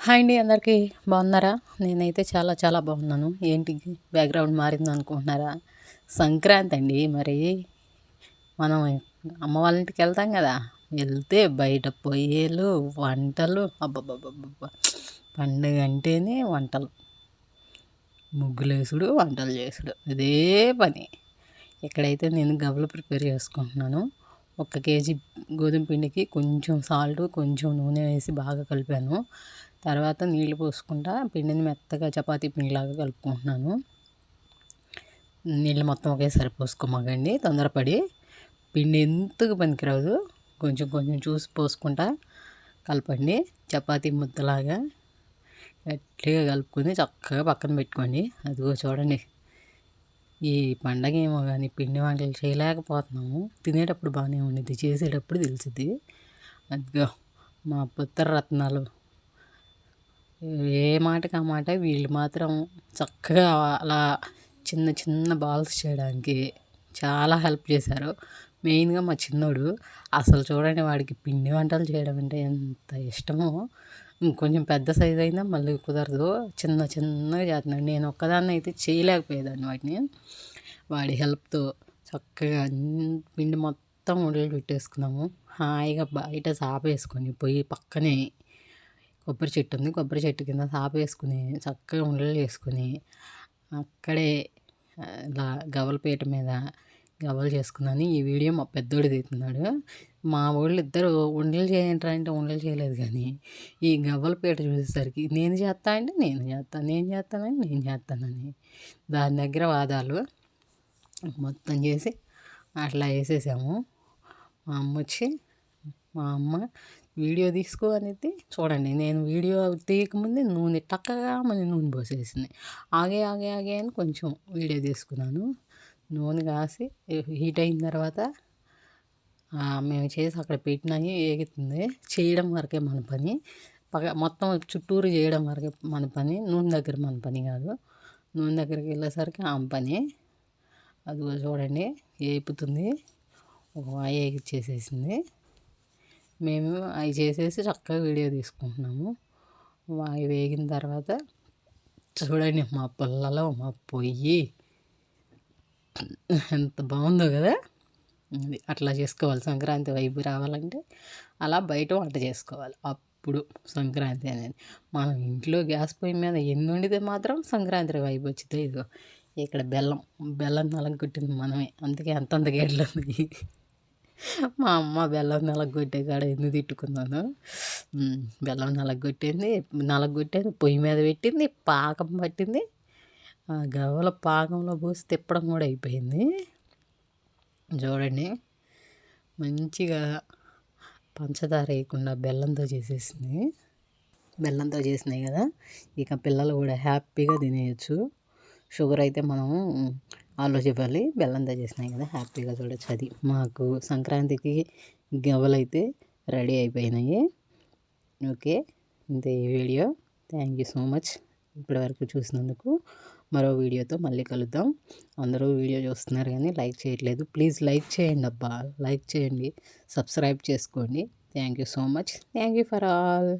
Hi అండి అందరికీ. బాగున్నారా? నేనైతే చాలా చాలా బాగున్నాను. ఏంటి బ్యాక్గ్రౌండ్ మారింది అనుకుంటున్నారా? సంక్రాంతి అండి మరి. మనం అమ్మ వాళ్ళ ఇంటికి వెళ్తాం కదా. వెళ్తే బయట పొయ్యేలు వంటలు అబ్బబ్బబ్బబ్బ పండుగ అంటేనే వంటలు. ముగ్గులేసుడు వంటలు చేసుడు. ఇదే పని. ఇక్కడైతే నేను గవ్వలు ప్రిపేర్ చేసుకుంటున్నాను. ఒక కేజీ గోధుమ పిండికి కొంచెం సాల్ట్ కొంచెం నూనె వేసి బాగా కలిపాను. తర్వాత నీళ్ళు పోసుకుంటా పిండిని మెత్తగా చపాతీ పిండిలాగా కలుపుకుంటున్నాను. నీళ్ళు మొత్తం ఒకేసారి పోసుకోమగండి తొందరపడి. పిండి ఎంతకు పనికిరాదు కొంచెం కొంచెం చూసి పోసుకుంటా కలపండి. చపాతీ ముద్దలాగా గట్టిగా కలుపుకొని చక్కగా పక్కన పెట్టుకోండి. అదిగో చూడండి ఈ పండగ ఏమో కానీ పిండి వంటలు చేయలేకపోతున్నాము. తినేటప్పుడు బాగానే ఉండేది చేసేటప్పుడు తెలిసింది అదిగో మా పుత్ర రత్నాలు ఏ మాటకి ఆ మాట వీళ్ళు మాత్రం చక్కగా అలా చిన్న చిన్న బాల్స్ చేయడానికి చాలా హెల్ప్ చేశారు. మెయిన్గా మా చిన్నోడు అసలు చూడండి వాడికి పిండి వంటలు చేయడం అంటే ఎంత ఇష్టమో. కొంచెం పెద్ద సైజు అయినా మళ్ళీ కుదరదు. చిన్న చిన్నగా చేస్తున్నాడు. నేను ఒక్కదాన్ని అయితే చేయలేకపోయేదాన్ని వాటిని వాడి హెల్ప్తో చక్కగా పిండి మొత్తం ఉండలు పెట్టేసుకున్నాము. హాయిగా బయట సాపేసుకొని పోయి పక్కనే కొబ్బరి చెట్టు ఉంది. కొబ్బరి చెట్టు కింద సాప వేసుకుని చక్కగా ఉండలు చేసుకుని అక్కడే ఇలా గవలపీట మీద గవ్వలు చేసుకున్నాను. ఈ వీడియో మా పెద్దోడు తీస్తున్నాడు. మా వాళ్ళు ఇద్దరు ఉండలు చేయంటారా అంటే ఉండలు చేయలేదు కానీ ఈ గవ్వల పీట చూసేసరికి నేను చేస్తా అంటే నేను చేస్తాను నేను చేస్తానని నేను చేస్తానని దాని దగ్గర వాదాలు మొత్తం చేసి అట్లా వేసేసాము. మా అమ్మ వచ్చి మా అమ్మ వీడియో తీసుకో అనేది చూడండి. నేను వీడియో తీయకముందే నూనె టక్కగా మన నూనె పోసేసింది. ఆగే ఆగే ఆగే అని కొంచెం వీడియో తీసుకున్నాను. నూనె కాసి హీట్ అయిన తర్వాత మేము చేసి అక్కడ పెట్టినవి ఏగుతుంది. చేయడం వరకే మన పని. పగ మొత్తం చుట్టూరు చేయడం వరకే మన పని. నూనె దగ్గర మన పని కాదు. నూనె దగ్గరికి వెళ్ళేసరికి ఆమె పని. అది చూడండి ఏపుతుంది. ఒక వాయి మేము అవి చేసేసి చక్కగా వీడియో తీసుకుంటున్నాము. అవి వేగిన తర్వాత చూడండి మా పుల్లలో మా పొయ్యి ఎంత బాగుందో కదా. అది అట్లా చేసుకోవాలి. సంక్రాంతి వైపు రావాలంటే అలా బయట వంట చేసుకోవాలి. అప్పుడు సంక్రాంతి అనేది. మనం ఇంట్లో గ్యాస్ పొయ్యి మీద ఎన్ని వండితే మాత్రం సంక్రాంతి వైపు వచ్చితే ఇదిగో. ఇక్కడ బెల్లం బెల్లం నలగొట్టింది మనమే. అందుకే అంతంత గేట్లు ఉంది మా అమ్మ బెల్లం నలగొట్టే కాడ ఎందుకు తిట్టుకున్నాను? బెల్లం నలగొట్టింది నలగొట్టేది పొయ్యి మీద పెట్టింది పాకం పట్టింది. గవ్వల పాకంలో పోసి తిప్పడం కూడా అయిపోయింది. చూడండి మంచిగా పంచదార వేయకుండా బెల్లంతో చేసేసింది. బెల్లంతో చేసినాయి కదా ఇక పిల్లలు కూడా హ్యాపీగా తినేయచ్చు. షుగర్ అయితే మనం ఆలోచించాలి బెల్లం చేసినాయి కదా హ్యాపీగా చూడొచ్చు అది. మాకు సంక్రాంతికి గవ్వలైతే రెడీ అయిపోయినాయి. ఓకే ఇంతే ఈ video. Thank you so much ఇప్పటివరకు చూసినందుకు. మరో వీడియోతో మళ్ళీ కలుద్దాం. అందరూ వీడియో చూస్తున్నారు కానీ లైక్ చేయట్లేదు. ప్లీజ్ లైక్ చేయండి అబ్బా. లైక్ చేయండి. సబ్స్క్రైబ్ చేసుకోండి. Thank you so much. Thank you for all.